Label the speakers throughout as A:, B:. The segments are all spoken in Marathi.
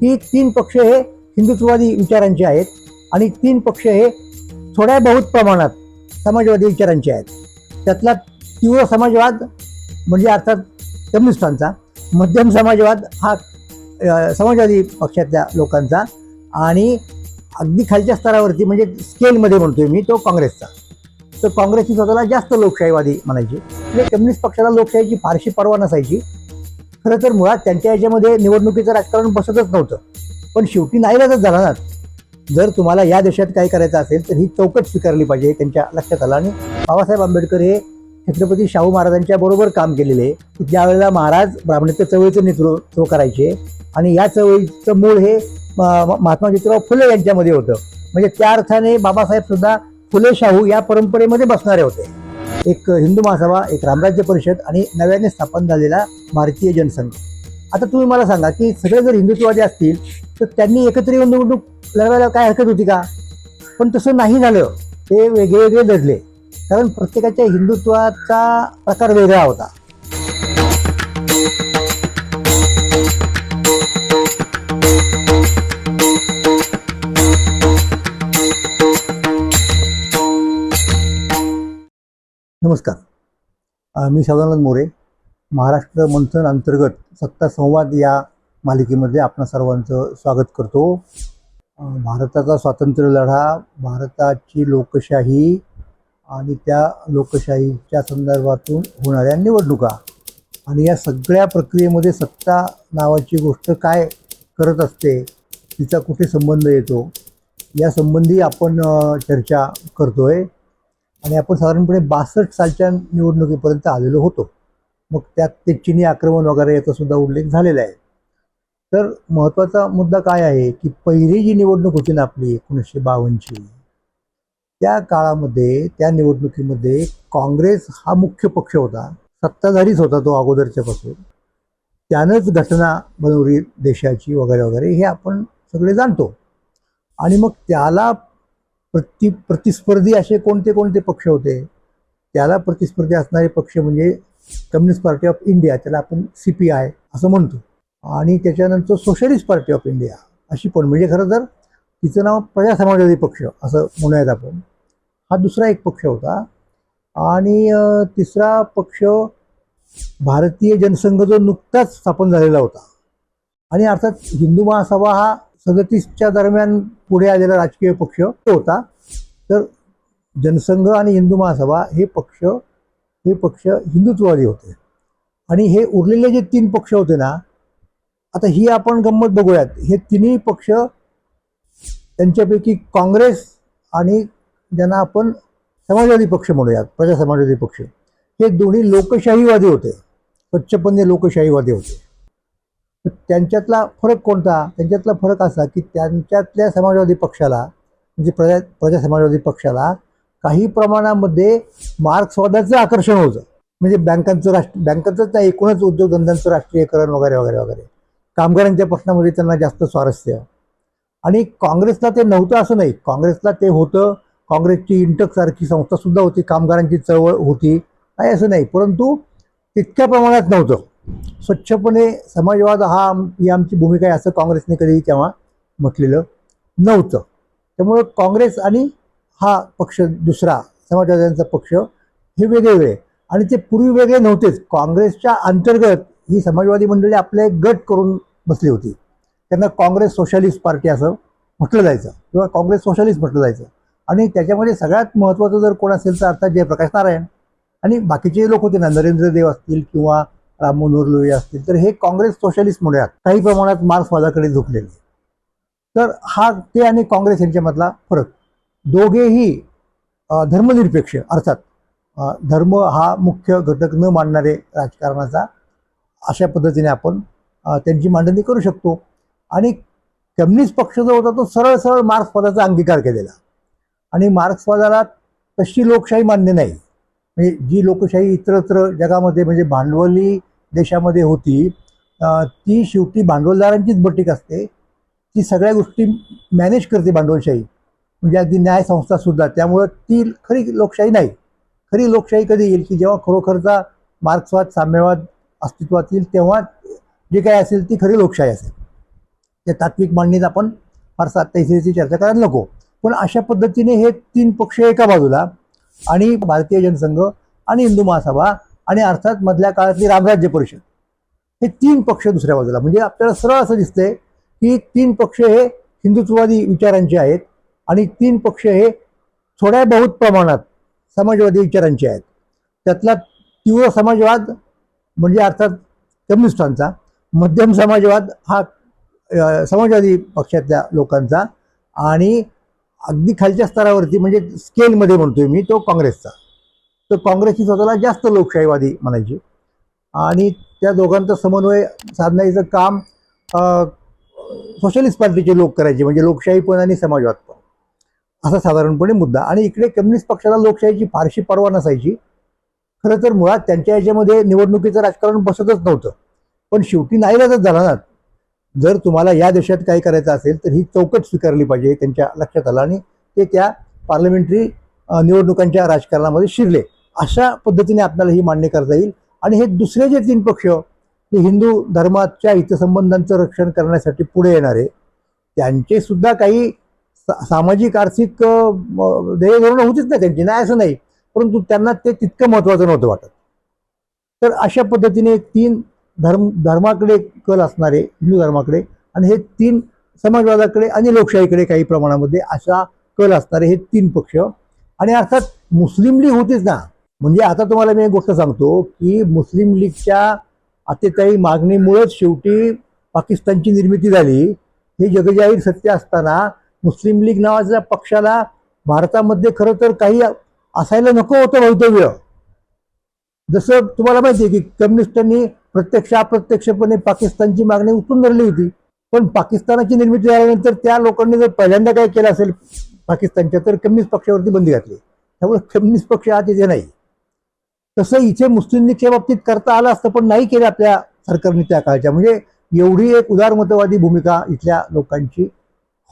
A: की तीन पक्ष हे हिंदुत्ववादी विचारांचे आहेत आणि तीन पक्ष हे थोड्या बहुत प्रमाणात समाजवादी विचारांचे आहेत. त्यातला तीव्र समाजवाद म्हणजे अर्थात कम्युनिस्टांचा मध्यम समाजवाद हा समाजवादी पक्षातल्या लोकांचा आणि अगदी खालच्या स्तरावरती म्हणजे स्केलमध्ये म्हणतोय मी तो काँग्रेसचा. तर काँग्रेसची स्वतःला जास्त लोकशाहीवादी म्हणायची. म्हणजे कम्युनिस्ट पक्षाला लोकशाहीची फारशी परवा नसायची. खरं तर मुळात त्यांच्या याच्यामध्ये निवडणुकीचं राजकारण बसतच नव्हतं. पण शेवटी नाईलाजच झाला ना. जर तुम्हाला या देशात काय करायचं असेल तर ही चौकट स्वीकारली पाहिजे त्यांच्या लक्षात आलं. आणि बाबासाहेब आंबेडकर हे छत्रपती शाहू महाराजांच्या बरोबर काम केलेले. की महाराज ब्राह्मणत्व चळवळीचं नेतृत्व करायचे आणि या चळवळीचं मूळ हे म- महात्मा ज्योतिराव फुले यांच्यामध्ये होतं. म्हणजे त्या अर्थाने बाबासाहेब सुद्धा फुले शाहू या परंपरेमध्ये बसणारे होते. एक हिंदू महासभा एक रामराज्य परिषद आणि नव्याने स्थापन झालेला भारतीय जनसंघ. आता तुम्ही मला सांगा की सगळे जर हिंदुत्ववादी असतील तर त्यांनी एकत्र येऊन निवडणूक लढवायला काय हरकत होती का? पण तसं नाही झालं. ते वेगळे वेगळे लढले. कारण प्रत्येकाच्या हिंदुत्वाचा प्रकार वेगळा होता. नमस्कार. मी सदानंद मोरे महाराष्ट्र मंथन अंतर्गत सत्ता संवाद या मालिकेमध्ये आपणा सर्वांचं स्वागत करतो. भारताचा स्वातंत्र्य लढा भारताची लोकशाही आणि त्या लोकशाहीच्या संदर्भातून होणाऱ्या निवडणुका आणि या सगळ्या प्रक्रियेमध्ये सत्ता नावाची गोष्ट काय करत असते तिचा कुठे संबंध येतो या संबंधी आपण चर्चा करतो आहे आणि आपण साधारणपणे बासष्ट सालच्या निवडणुकीपर्यंत आलेलो होतो. मग त्यात ते चिनी आक्रमण वगैरे याचा सुद्धा उल्लेख झालेला आहे. तर महत्त्वाचा मुद्दा काय आहे की पहिली जी निवडणूक होती ना आपली एकोणीसशे बावन्नची त्या काळामध्ये त्या निवडणुकीमध्ये काँग्रेस हा मुख्य पक्ष होता. सत्ताधारीच होता तो अगोदरच्या पासून. त्यानंच घटना बनवली देशाची वगैरे वगैरे हे आपण सगळे जाणतो. आणि मग त्याला प्रति प्रतिस्पर्धी असे कोणते कोणते पक्ष होते? त्याला प्रतिस्पर्धी असणारे पक्ष म्हणजे कम्युनिस्ट पार्टी ऑफ इंडिया त्याला आपण सी पी आय असं म्हणतो. आणि त्याच्यानंतर सोशलिस्ट पार्टी ऑफ इंडिया अशी पण म्हणजे खरं तर तिचं नाव प्रजा समाजवादी पक्ष असं म्हणूयात आपण. हा दुसरा एक पक्ष होता. आणि तिसरा पक्ष भारतीय जनसंघ जो नुकताच स्थापन झालेला होता. आणि अर्थात हिंदू महासभा हा सदतीसच्या दरम्यान पुढे आलेला राजकीय पक्ष तो होता. तर जनसंघ आणि हिंदू महासभा हे पक्ष हे पक्ष हिंदुत्ववादी होते. आणि हे उरलेले जे तीन पक्ष होते ना आता ही आपण गंमत बघूयात. हे तिन्ही पक्ष त्यांच्यापैकी काँग्रेस आणि ज्यांना आपण समाजवादी पक्ष म्हणूयात प्रजा समाजवादी पक्ष हे दोन्ही लोकशाहीवादी होते. स्वच्छपणे लोकशाहीवादी होते. तर त्यांच्यातला फरक कोणता? त्यांच्यातला फरक असा की त्यांच्यातल्या समाजवादी पक्षाला म्हणजे प्रजा प्रजा समाजवादी पक्षाला काही प्रमाणामध्ये मार्क्सवादाचं आकर्षण होतं. म्हणजे बँकांचं राष्ट्र बँकांचंच नाही एकूणच उद्योगधंद्यांचं राष्ट्रीयकरण वगैरे वगैरे वगैरे. कामगारांच्या प्रश्नामध्ये त्यांना जास्त स्वारस्य. आणि काँग्रेसला ते नव्हतं असं नाही. काँग्रेसला ते होतं. काँग्रेसची इंटकसारखी संस्थासुद्धा होती. कामगारांची चळवळ होती. नाही असं नाही. परंतु तितक्या प्रमाणात नव्हतं. स्वच्छपणे समाजवाद हा ही आमची भूमिका आहे असं काँग्रेसने कधीही तेव्हा म्हटलेलं नव्हतं. त्यामुळं काँग्रेस आणि हा पक्ष दुसरा समाजवाद्यांचा पक्ष हे वेगळे वेगळे आणि ते पूर्वी वेगळे नव्हतेच. काँग्रेसच्या अंतर्गत ही समाजवादी मंडळी आपले एक गट करून बसली होती. त्यांना काँग्रेस सोशलिस्ट पार्टी असं म्हटलं जायचं किंवा काँग्रेस सोशलिस्ट म्हटलं जायचं. आणि त्याच्यामध्ये सगळ्यात महत्त्वाचं जर कोण असेल तर अर्थात जयप्रकाश नारायण. आणि बाकीचे लोक होते ना नरेंद्र देव असतील किंवा राम मनोहर लोहिया असतील. तर हे काँग्रेस सोशलिस्ट म्हणूयात काही प्रमाणात मार्क्सवादाकडे झुकलेले. तर हा ते आणि काँग्रेस यांच्यामधला फरक. दोघेही धर्मनिरपेक्ष अर्थात धर्म हा मुख्य घटक न मानणारे राजकारणाचा अशा पद्धतीने आपण त्यांची मांडणी करू शकतो. आणि कम्युनिस्ट पक्ष जो होता तो सरळ सरळ मार्क्सवादाचा अंगीकार केलेला. आणि मार्क्सवादाला तशी लोकशाही मान्य नाही. म्हणजे जी लोकशाही इतरत्र जगामध्ये म्हणजे भांडवली देशामध्ये होती ती शेवटी भांडवलदारांचीच बटीक असते. ती सगळ्या गोष्टी मॅनेज करते भांडवलशाही. म्हणजे अगदी न्याय संस्था सुद्धा. त्यामुळं ती खरी लोकशाही नाही. खरी लोकशाही कधी येईल की जेव्हा खरोखरचा मार्क्सवाद साम्यवाद अस्तित्वात येईल तेव्हा जे काही असेल ती खरी लोकशाही असेल. त्या तात्विक मांडणीत आपण फारसा आत्ता चर्चा करायला नको. पण अशा पद्धतीने हे तीन पक्ष एका बाजूला आणि भारतीय जनसंघ आणि हिंदू महासभा आणि अर्थात मधल्या काळातली रामराज्य परिषद. हे तीन पक्ष दुसऱ्या बाजूला. म्हणजे आपल्याला सरळ असं दिसतंय की तीन पक्ष हे हिंदुत्ववादी विचारांचे आहेत आणि तीन पक्ष हे थोड्या बहुत प्रमाणात समाजवादी विचारांचे आहेत. त्यातला तीव्र समाजवाद म्हणजे अर्थात कम्युनिस्टांचा मध्यम समाजवाद हा समाजवादी पक्षातल्या लोकांचा आणि अगदी खालच्या स्तरावरती म्हणजे स्केलमध्ये म्हणतोय मी तो काँग्रेसचा. तर काँग्रेसची स्वतःला जास्त लोकशाहीवादी म्हणायची. आणि त्या दोघांचा समन्वय साधण्याचं काम सोशलिस्ट पार्टीचे लोक करायचे म्हणजे लोकशाही पण आणि समाजवाद पण असा साधारणपणे मुद्दा. आणि इकडे कम्युनिस्ट पक्षाला लोकशाहीची फारशी पर्वा नसायची. खरं तर मुळात त्यांच्या याच्यामध्ये निवडणुकीचं राजकारण बसतच नव्हतं. पण शेवटी नाईलाजच झाला ना. जर तुम्हाला या देशात काय करायचं असेल तर ही चौकट स्वीकारली पाहिजे त्यांच्या लक्षात आलं. आणि ते त्या पार्लमेंटरी निवडणुकांच्या राजकारणामध्ये शिरले. अशा पद्धतीने आपल्याला ही मान्य करता येईल. आणि हे दुसरे जे तीन पक्ष ते हिंदू धर्माच्या हितसंबंधांचं रक्षण करण्यासाठी पुढे येणारे त्यांचे सुद्धा काही सा- सामाजिक आर्थिक अ, म, ध्येयधोरणं होतीच ना त्यांची. नाही असं नाही. परंतु त्यांना ते तितकं महत्त्वाचं नव्हतं वाटत. तर अशा पद्धतीने तीन धर्म धर्माकडे कल असणारे हिंदू धर्माकडे आणि हे तीन समाजवादाकडे आणि लोकशाहीकडे काही प्रमाणामध्ये अशा कल असणारे हे तीन पक्ष. आणि अर्थात मुस्लिम लीग होतीच ना. म्हणजे आता तुम्हाला मी एक गोष्ट सांगतो की मुस्लिम लीगच्या अतिताई मागणीमुळेच शेवटी पाकिस्तानची निर्मिती झाली. हे जगजाहीर सत्य असताना मुस्लिम लीग नावाच्या पक्षाला भारतामध्ये खरं तर काही असायला नको होतं भवितव्य. जसं तुम्हाला माहिती आहे की कम्युनिस्टांनी प्रत्यक्ष अप्रत्यक्षपणे पाकिस्तानची मागणी उचलून धरली होती. पण पाकिस्तानाची निर्मिती झाल्यानंतर त्या लोकांनी जर पहिल्यांदा काय केलं असेल पाकिस्तानच्या तर कम्युनिस्ट पक्षावरती बंदी घातली. त्यामुळे कम्युनिस्ट पक्ष हा तिथे नाही. तसं इथे मुस्लिम लीगच्या बाबतीत करता आलं असतं पण नाही केलं आपल्या सरकारने त्या काळच्या. म्हणजे एवढी एक उदारमतवादी भूमिका इथल्या लोकांची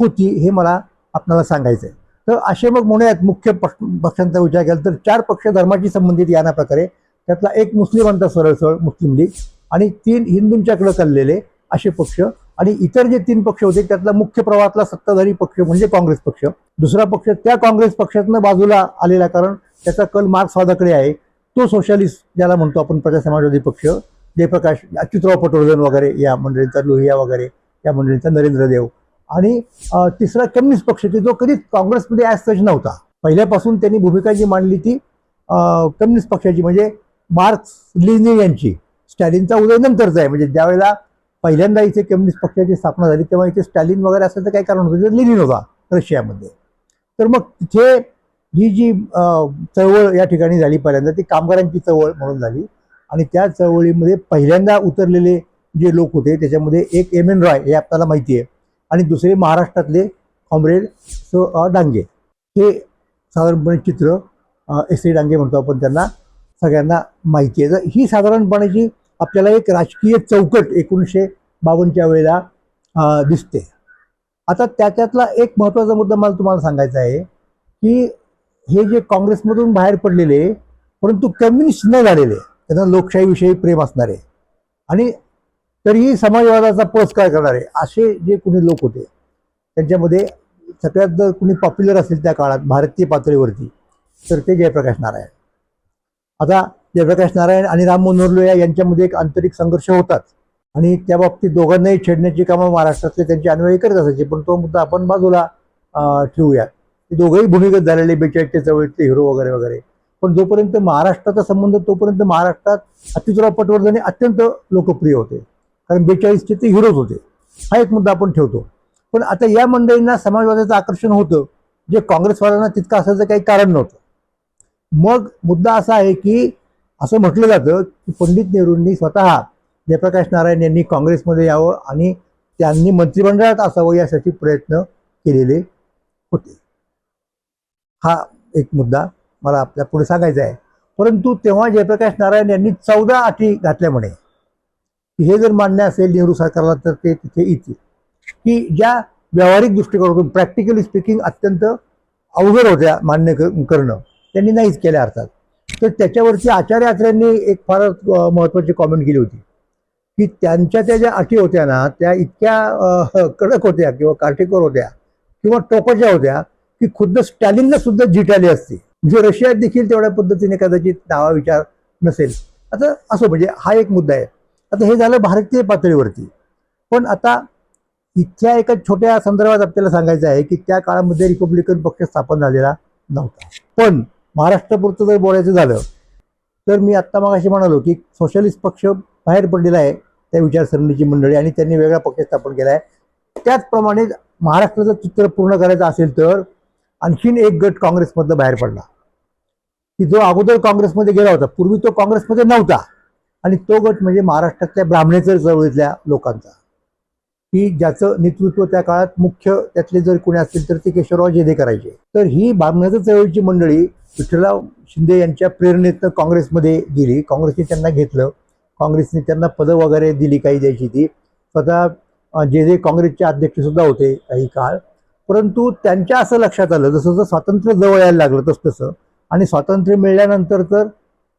A: होती हे मला आपल्याला सांगायचं आहे तर असे मग म्हणूयात मुख्य पक्ष पक्षांचा विचार केला तर चार पक्ष धर्माशी संबंधित या ना प्रकारे. त्यातला एक मुस्लिमांचा सरळ सरळ मुस्लिम लीग आणि तीन हिंदूंच्याकडे चाललेले असे पक्ष. आणि इतर जे तीन पक्ष होते त्यातला मुख्य प्रवाहातला सत्ताधारी पक्ष म्हणजे काँग्रेस पक्ष. दुसरा पक्ष त्या काँग्रेस पक्षातनं बाजूला आलेला कारण त्याचा कल मार्क्सवादाकडे आहे. तो सोशलिस्ट ज्याला म्हणतो आपण प्रजा समाजवादी पक्ष जयप्रकाश अच्युतराव पटवर्धन वगैरे या मंडळींचा लोहिया वगैरे या मंडळींचा नरेंद्र देव. आणि तिसरा कम्युनिस्ट पक्ष की जो कधीच काँग्रेसमध्ये ॲज सज नव्हता. पहिल्यापासून त्यांनी भूमिका जी मांडली ती कम्युनिस्ट पक्षाची म्हणजे मार्क्स लिनिंग यांची. स्टॅलिनचा उदय नंतरचा आहे म्हणजे ज्यावेळेला पहिल्यांदा इथे कम्युनिस्ट पक्षाची स्थापना झाली तेव्हा इथे स्टॅलिन वगैरे असायचं काही कारण होतं लिनिन होता रशियामध्ये. तर मग तिथे ही जी चळवळ या ठिकाणी झाली पहिल्यांदा ती कामगारांची चळवळ म्हणून झाली. आणि त्या चळवळीमध्ये पहिल्यांदा उतरलेले जे लोक होते त्याच्यामध्ये एक एम एन रॉय हे आपल्याला माहिती आहे. आणि दुसरे महाराष्ट्रातले कॉम्रेड स डांगे. हे साधारणपणे चित्र एस ए डांगे म्हणतो आपण त्यांना. सगळ्यांना माहिती आहे. तर ही साधारणपणेची आपल्याला एक राजकीय चौकट एकोणीसशे बावन्नच्या वेळेला दिसते. आता त्याच्यातला एक महत्त्वाचा मुद्दा मला तुम्हाला सांगायचा आहे की हे जे काँग्रेसमधून बाहेर पडलेले परंतु कम्युनिस्ट न झालेले त्यांना लोकशाहीविषयी प्रेम असणारे. आणि तरीही समाजवादाचा पुरस्कार करणारे असे जे कुणी लोक होते त्यांच्यामध्ये सगळ्यात जर कुणी पॉप्युलर असेल त्या काळात भारतीय पातळीवरती तर ते जयप्रकाश नारायण. आता जयप्रकाश नारायण आणि राम मनोहर लोहिया यांच्यामध्ये एक आंतरिक संघर्ष होताच आणि त्या बाबतीत दोघांनाही छेडण्याची कामं महाराष्ट्रातले त्यांचे अन्वयी करत असायचे पण तो मुद्दा आपण बाजूला ठेवूयात. दोघंही भूमिगत झालेले बेचाळीसच्या चळवळीतले हिरो वगैरे वगैरे. पण जोपर्यंत महाराष्ट्राचा संबंध तोपर्यंत महाराष्ट्रात अतिचुरा पटवर्धन हे अत्यंत लोकप्रिय होते. कारण बेचाळीसचे ते हिरोज होते. हा एक मुद्दा आपण ठेवतो. पण आता या मंडळींना समाजवादाचं आकर्षण होतं जे काँग्रेसवाल्यांना तितकं असायचं काही कारण नव्हतं. मग मुद्दा असा आहे की असं म्हटलं जातं की पंडित नेहरूंनी स्वतः जयप्रकाश नारायण यांनी काँग्रेसमध्ये यावं आणि त्यांनी मंत्रिमंडळात असावं यासाठी प्रयत्न केलेले होते. हा एक मुद्दा मला आपल्या पुढे सांगायचा आहे. परंतु तेव्हा जयप्रकाश नारायण यांनी चौदा अटी घातल्या म्हणे. की हे जर मान्य असेल नेहरू सरकारला तर ते तिथे येतील. की ज्या व्यावहारिक दृष्टिकोनातून प्रॅक्टिकली स्पीकिंग अत्यंत अवघड होत्या मान्य करणं त्यांनी नाहीच केल्या अर्थात. तर त्याच्यावरती आचार्य आचार्यांनी एक फार महत्त्वाची कॉमेंट केली होती. की त्यांच्या त्या ज्या अटी होत्या ना त्या इतक्या कडक होत्या किंवा काटेकोर होत्या किंवा टोकाच्या होत्या की खुद्द स्टॅलिनला सुद्धा जिटाली असते. म्हणजे रशियात देखील तेवढ्या पद्धतीने कदाचित दावा विचार नसेल. आता असो म्हणजे हा एक मुद्दा आहे. आता हे झालं भारतीय पातळीवरती. पण आता इथल्या एका छोट्या संदर्भात आपल्याला सांगायचं आहे की त्या काळामध्ये रिपब्लिकन पक्ष स्थापन झालेला नव्हता. पण महाराष्ट्रापुरतं जर बोलायचं झालं तर मी आत्ता मगाशी म्हणालो की सोशलिस्ट पक्ष बाहेर पडलेला आहे त्या विचारसरणीची मंडळी आणि त्यांनी वेगळा पक्ष स्थापन केला आहे. त्याचप्रमाणे महाराष्ट्राचं चित्र पूर्ण करायचं असेल तर आणखीन एक गट काँग्रेसमधला बाहेर पडला. की जो अगोदर काँग्रेसमध्ये गेला होता पूर्वी तो काँग्रेसमध्ये नव्हता. आणि तो गट म्हणजे महाराष्ट्रातल्या ब्राह्मणेतर चळवळीतल्या लोकांचा. की ज्याचं नेतृत्व त्या काळात मुख्य त्यातले जर कोणी असतील तर ते केशवराव जेधे करायचे तर ही ब्राह्मणाचं चळवळीची मंडळी विठ्ठलराव शिंदे यांच्या प्रेरणेतनं काँग्रेसमध्ये गेली. काँग्रेसने त्यांना घेतलं. काँग्रेसने त्यांना पदं वगैरे दिली काही द्यायची ती. स्वतः जे जेधे काँग्रेसचे अध्यक्षसुद्धा होते काही काळ. परंतु त्यांच्या असं लक्षात आलं जसं जसं स्वातंत्र्य जवळ यायला लागलं तसं तसं. आणि स्वातंत्र्य मिळाल्यानंतर तर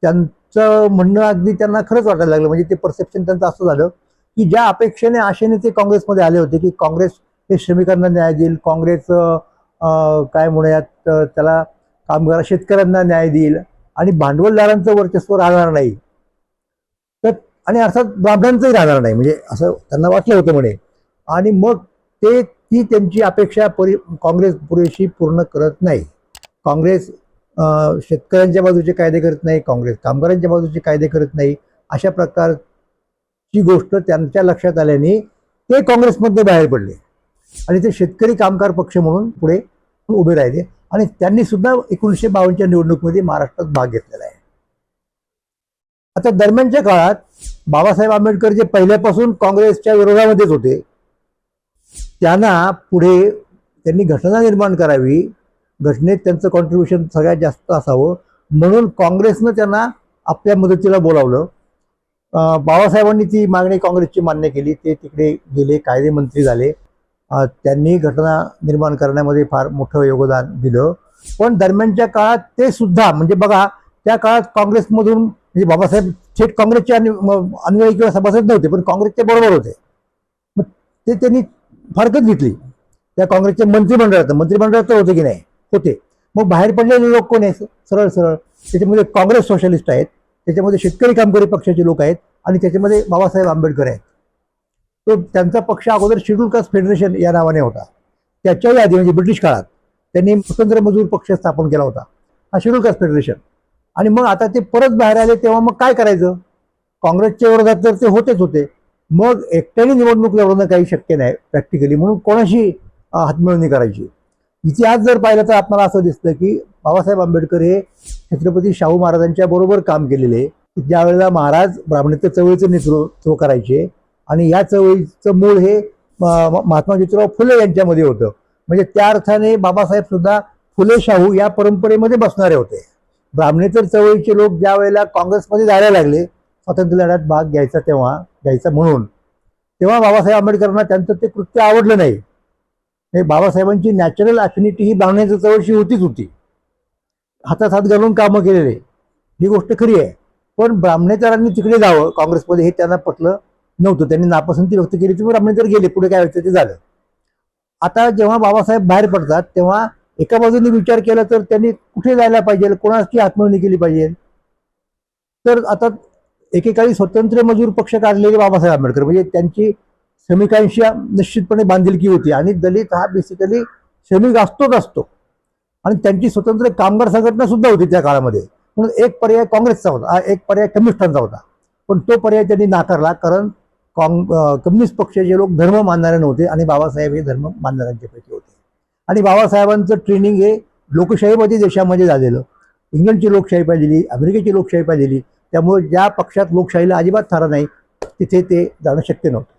A: त्यांचं म्हणणं अगदी त्यांना खरंच वाटायला लागलं. म्हणजे ते परसेप्शन त्यांचं असं झालं की ज्या अपेक्षेने आशेने ते काँग्रेसमध्ये आले होते की काँग्रेस हे श्रमिकांना न्याय देईल काँग्रेस काय म्हणूयात त्याला कामगार शेतकऱ्यांना न्याय देईल आणि भांडवलदारांचं वर्चस्व राहणार नाही. तर आणि अर्थात ब्राह्मणांचंही राहणार नाही. म्हणजे असं त्यांना वाटलं होतं म्हणे. आणि मग ते ती त्यांची अपेक्षा पुरी काँग्रेस पुरेशी पूर्ण करत नाही. काँग्रेस शेतकऱ्यांच्या बाजूचे कायदे करत नाही काँग्रेस कामगारांच्या बाजूचे कायदे करत नाही अशा प्रकारची गोष्ट त्यांच्या लक्षात आल्याने ते काँग्रेसमधनं बाहेर पडले. आणि ते शेतकरी कामगार पक्ष म्हणून पुढे उभे राहिले. आणि त्यांनी सुद्धा एकोणीसशे बावन्नच्या निवडणुकीमध्ये महाराष्ट्रात भाग घेतलेला आहे. आता दरम्यानच्या काळात बाबासाहेब आंबेडकर जे पहिल्यापासून काँग्रेसच्या विरोधामध्येच होते त्यांना पुढे त्यांनी घटना निर्माण करावी घटनेत त्यांचं कॉन्ट्रीब्युशन सगळ्यात जास्त असावं. म्हणून काँग्रेसनं त्यांना आपल्या मदतीला बोलावलं. बाबासाहेबांनी ती मागणी काँग्रेसची मान्य केली. ते तिकडे गेले कायदे मंत्री झाले. त्यांनी घटना निर्माण करण्यामध्ये फार मोठं योगदान दिलं. पण दरम्यानच्या काळात ते सुद्धा म्हणजे बघा त्या काळात काँग्रेसमधून म्हणजे बाबासाहेब थेट काँग्रेसचे अनु- अनुयायी किंवा सभासद नव्हते पण काँग्रेसचे बरोबर होते. मग ते त्यांनी फारकत घेतली. त्या काँग्रेसच्या मंत्रिमंडळात मंत्रिमंडळात होते की नाही? होते. मग बाहेर पडलेले लोक कोण आहेत? सरळ सरळ. त्याच्यामध्ये काँग्रेस सोशलिस्ट आहेत. त्याच्यामध्ये शेतकरी कामकरी पक्षाचे लोक आहेत आणि त्याच्यामध्ये बाबासाहेब आंबेडकर आहेत. तो त्यांचा पक्ष अगोदर शेड्यूल कास्ट फेडरेशन या नावाने होता. त्याच्याही आधी म्हणजे ब्रिटिश काळात त्यांनी स्वतंत्र मजूर पक्ष स्थापन केला होता. हा शेड्यूल कास्ट फेडरेशन आणि मग आता ते परत बाहेर आले तेव्हा मग काय करायचं? काँग्रेसच्या विरोधात तर ते होतेच होते. मग एकट्याने निवडणूक लढवणं काही शक्य नाही प्रॅक्टिकली म्हणून कोणाशी हातमिळवणी करायची? इतिहास जर पाहिलं तर आपल्याला असं दिसतं की बाबासाहेब आंबेडकर हे छत्रपती शाहू महाराजांच्या बरोबर काम केलेले. ज्यावेळेला महाराज ब्राह्मणत्व चळवळीचं नेतृत्व करायचे आणि या चळवळीचं मूळ हे म- महात्मा ज्योतिराव फुले यांच्यामध्ये होतं. म्हणजे त्या अर्थाने बाबासाहेब सुद्धा फुले शाहू या परंपरेमध्ये बसणारे होते. ब्राह्मणेतर चळवळीचे लोक ज्या वेळेला काँग्रेसमध्ये जायला लागले स्वातंत्र्य लढ्यात भाग घ्यायचा तेव्हा. द्यायचा म्हणून. तेव्हा बाबासाहेब आंबेडकरांना त्यांचं ते कृत्य आवडलं नाही. हे बाबासाहेबांची नॅचरल ॲफिनिटी ही बांगण्याच्या चवळशी होतीच होती. हातात हात घालून कामं केलेले. ही गोष्ट खरी आहे. पण ब्राह्मणेकरांनी तिकडे जावं. काँग्रेसमध्ये हे त्यांना पटलं नव्हतं. त्यांनी नापसंती व्यक्त केली. तर ब्राह्मणेकर गेले. पुढे काय व्हायचं ते झालं. आता जेव्हा बाबासाहेब बाहेर पडतात तेव्हा एका बाजूने विचार केला तर त्यांनी कुठे जायला पाहिजे? कोणाची हातमिळवणी केली पाहिजे? तर आता एकेकाळी स्वतंत्र मजूर पक्ष काढलेले बाबासाहेब आंबेडकर. म्हणजे त्यांची श्रमिकांशी निश्चितपणे बांधिलकी होती. आणि दलित हा बेसिकली श्रमिक असतोच असतो. आणि त्यांची स्वतंत्र कामगार संघटना सुद्धा होती त्या काळामध्ये. म्हणून एक पर्याय काँग्रेसचा होता. हा एक पर्याय कम्युनिस्टांचा होता. पण तो पर्याय त्यांनी नाकारला कारण काँग कम्युनिस्ट पक्षाचे लोक धर्म मानणारे नव्हते आणि बाबासाहेब हे धर्म मानणाऱ्यांच्यापैकी होते. आणि बाबासाहेबांचं ट्रेनिंग हे लोकशाहीमध्ये देशामध्ये झालेलं. इंग्लंडची लोकशाही पाहिलेली अमेरिकेची लोकशाही पाहिजेली त्यामुळे ज्या पक्षात लोकशाहीला अजिबात थारा नाही तिथे ते जाणं शक्य नव्हतं.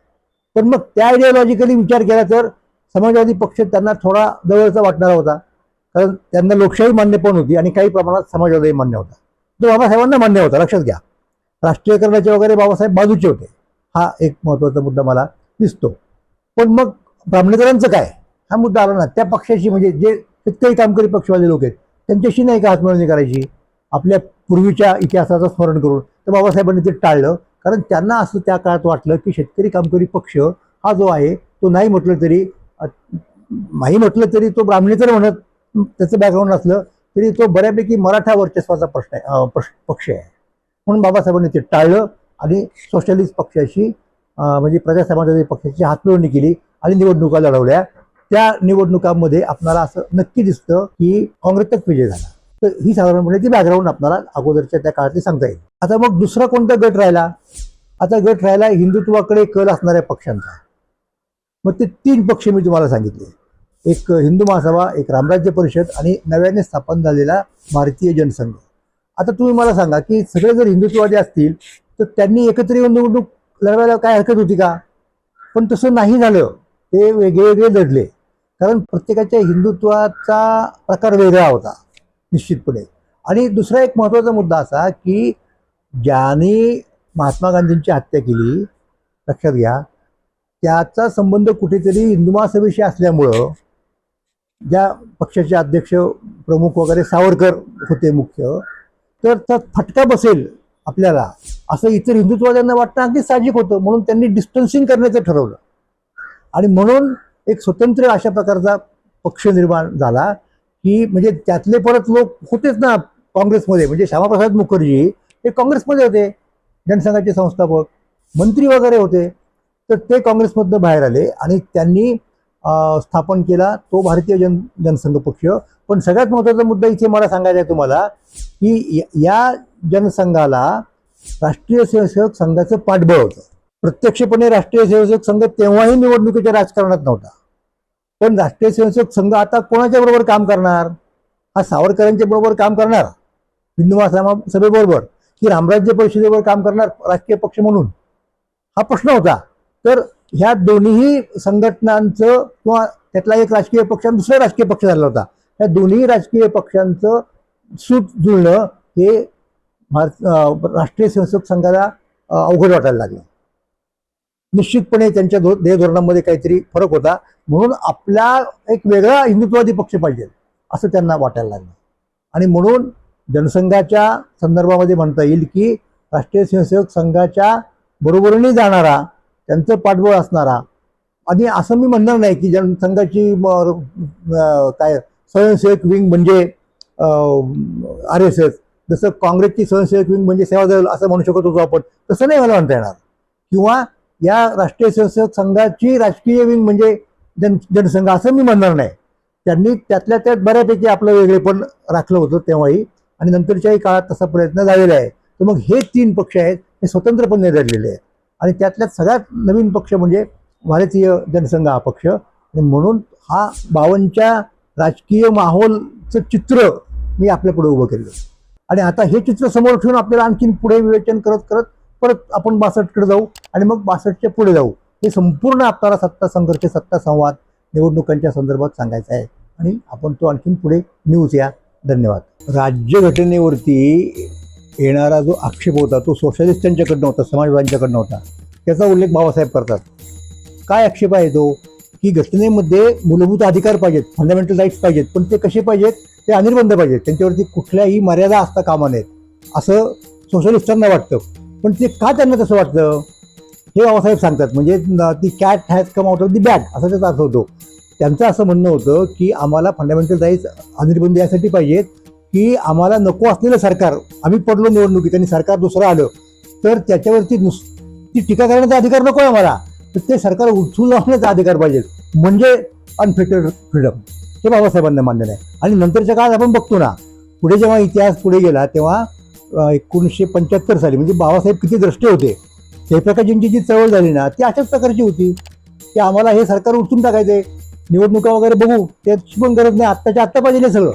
A: पण मग त्या आयडिओलॉजिकली विचार केला तर समाजवादी पक्ष त्यांना थोडा जवळचा वाटणारा होता. कारण त्यांना लोकशाही मान्य पण होती आणि काही प्रमाणात समाजवादी मान्य होता. तो बाबासाहेबांना मान्य होता लक्षात घ्या. राष्ट्रीयकरणाचे वगैरे बाबासाहेब बाजूचे होते. हा एक महत्त्वाचा मुद्दा मला दिसतो. पण मग ब्राह्मणेकरांचं काय? हा मुद्दा आला ना. त्या पक्षाशी म्हणजे जे शेतकरी कामकरी पक्षवाले लोक आहेत त्यांच्याशी नाही का हातमिळवणी करायची? आपल्या पूर्वीच्या इतिहासाचं स्मरण करून तर बाबासाहेबांनी ते टाळलं. कारण त्यांना असं त्या काळात वाटलं की शेतकरी कामकरी पक्ष हा जो आहे तो नाही म्हटलं तरी नाही म्हटलं तरी तो ब्राह्मणेतर म्हणत त्याचं बॅकग्राऊंड असलं तरी तो बऱ्यापैकी मराठा वर्चस्वाचा प्रश्न आहे प्रश- पक्ष आहे. म्हणून बाबासाहेबांनी ते टाळलं आणि सोशलिस्ट पक्षाशी म्हणजे प्रजा समाजवादी पक्षाची हातमिळवणी केली आणि निवडणुका लढवल्या. त्या निवडणुकांमध्ये आपणाला असं नक्की दिसतं की काँग्रेसच विजय झाला. तर ही साधारणपणे म्हणजे ती बॅकग्राऊंड आपल्याला अगोदरच्या त्या काळातली सांगता येईल. आता मग दुसरा कोणता गट राहिला? आता गट राहिला हिंदुत्वाकडे कल असणाऱ्या पक्षांचा. मग ते तीन पक्ष मी तुम्हाला सांगितले. एक हिंदू महासभा एक रामराज्य परिषद आणि नव्याने स्थापन झालेला भारतीय जनसंघ. आता तुम्ही मला सांगा की सगळे जर हिंदुत्ववादी असतील तर त्यांनी एकत्र येऊन निवडणूक लढवायला काय हरकत होती का? पण तसं नाही झालं. ते वेगळे वेगळे लढले. कारण प्रत्येकाच्या हिंदुत्वाचा प्रकार वेगळा होता. निश्चितपणे. आणि दुसरा एक महत्त्वाचा मुद्दा असा की ज्याने महात्मा गांधींची हत्या केली लक्षात घ्या त्याचा संबंध कुठेतरी हिंदू महासभेशी असल्यामुळं ज्या पक्षाचे अध्यक्ष प्रमुख वगैरे सावरकर होते मुख्य तर त्यात फटका बसेल आपल्याला असं इतर हिंदुत्ववाद्यांना वाटणं अगदी साहजिक होतं. म्हणून त्यांनी डिस्टन्सिंग करण्याचं ठरवलं. आणि म्हणून एक स्वतंत्र अशा प्रकारचा पक्ष निर्माण झाला की म्हणजे त्यातले परत लोक होतेच ना काँग्रेसमध्ये. म्हणजे श्यामाप्रसाद मुखर्जी हे काँग्रेसमध्ये होते जनसंघाचे संस्थापक मंत्री वगैरे होते. तर ते काँग्रेसमधनं बाहेर आले आणि त्यांनी स्थापन केला तो भारतीय जन जनसंघ पक्ष. पण सगळ्यात महत्त्वाचा मुद्दा इथे मला सांगायचा आहे तुम्हाला की या- या जनसंघाला राष्ट्रीय स्वयंसेवक संघाचं पाठबळ होतं. प्रत्यक्षपणे राष्ट्रीय स्वयंसेवक संघ तेव्हाही निवडणुकीच्या राजकारणात नव्हता. पण राष्ट्रीय स्वयंसेवक संघ आता कोणाच्या बरोबर काम करणार? हा सावरकरांच्या बरोबर काम करणार? हिंदू महासभा सभेबरोबर? की रामराज्य परिषदेवर काम करणार राजकीय पक्ष म्हणून? हा प्रश्न होता. तर ह्या दोन्ही संघटनांचं किंवा त्यातला एक राजकीय पक्ष आणि दुसरा राजकीय पक्ष झाला होता. या दोन्ही राजकीय पक्षांचं सूट जुळणं हे भारत राष्ट्रीय स्वयंसेवक संघाला अवघड वाटायला लागलं. निश्चितपणे त्यांच्या धो ध्येय धोरणामध्ये काहीतरी फरक होता. म्हणून आपला एक वेगळा हिंदुत्ववादी पक्ष पाहिजे असं त्यांना वाटायला लागलं. आणि म्हणून जनसंघाच्या संदर्भामध्ये म्हणता येईल की राष्ट्रीय स्वयंसेवक संघाच्या बरोबरीने जाणारा त्यांचं पाठबळ असणारा आणि असं मी म्हणणार नाही की जनसंघाची काय स्वयंसेवक विंग म्हणजे आर एस एस जसं काँग्रेसची स्वयंसेवक विंग म्हणजे सेवा दल असं म्हणू शकत होतो आपण. तसं नाही मला म्हणता येणार. किंवा या राष्ट्रीय स्वयंसेवक संघाची राजकीय विंग म्हणजे जन जनसंघ असं मी म्हणणार नाही. त्यांनी त्यातल्या त्यात बऱ्यापैकी आपलं वेगळेपण राखलं होतं तेव्हाही आणि नंतरच्याही काळात तसा प्रयत्न झालेला आहे. तर मग हे तीन पक्ष आहेत हे स्वतंत्रपणे लढलेले आहेत. आणि त्यातल्यात सगळ्यात नवीन पक्ष म्हणजे भारतीय जनसंघ हा पक्ष आणि म्हणून हा बावनच्या राजकीय माहोलचं चित्र मी आपल्यापुढे उभं केलं आणि आता हे चित्र समोर ठेवून आपल्याला आणखीन पुढे विवेचन करत करत परत आपण बासष्टकडे जाऊ आणि मग बासष्टच्या पुढे जाऊ. हे संपूर्ण आपल्याला सत्ता संघर्ष सत्ता संवाद निवडणुकांच्या संदर्भात सांगायचा आहे. आणि आपण तो आणखीन पुढे न्यूज या. धन्यवाद. राज्यघटनेवरती येणारा जो आक्षेप होता तो सोशलिस्टांच्याकडनं होता समाजवाद्यांच्याकडनं होता. त्याचा उल्लेख बाबासाहेब करतात. काय आक्षेप आहे तो? की घटनेमध्ये मूलभूत अधिकार पाहिजेत फंडामेंटल राईट्स पाहिजेत पण ते कसे पाहिजेत? ते अनिर्बंध पाहिजेत. त्यांच्यावरती कुठल्याही मर्यादा असता कामा नयेत. असं सोशलिस्टांना वाटतं. पण ते का त्यांना तसं वाटतं हे बाबासाहेब सांगतात. म्हणजे ती cat has come out of the bag असा त्याचा अर्थ होतो. त्यांचं असं म्हणणं होतं की आम्हाला फंडामेंटल राईट्स अनिर्बंध यासाठी पाहिजेत की आम्हाला नको असलेलं सरकार आम्ही पडलो निवडणुकीत आणि सरकार दुसरं आलं तर त्याच्यावरती नुस ती टीका करण्याचा अधिकार नको आहे आम्हाला. तर ते सरकार उचलून लावण्याचा अधिकार पाहिजे म्हणजे अनफिल्टर्ड फ्रीडम हे बाबासाहेबांना मान्य नाही. आणि नंतरच्या काळात आपण बघतो ना पुढे जेव्हा इतिहास पुढे गेला तेव्हा एकोणीसशे पंच्याहत्तर साली म्हणजे बाबासाहेब किती द्रष्टे होते जयप्रकाशजींची जी चळवळ झाली ना ती अशाच प्रकारची होती. की आम्हाला हे सरकार उठून टाकायचं आहे निवडणुका वगैरे बघू त्याची पण गरज नाही आत्ताच्या आत्ता पाहिजे सगळं.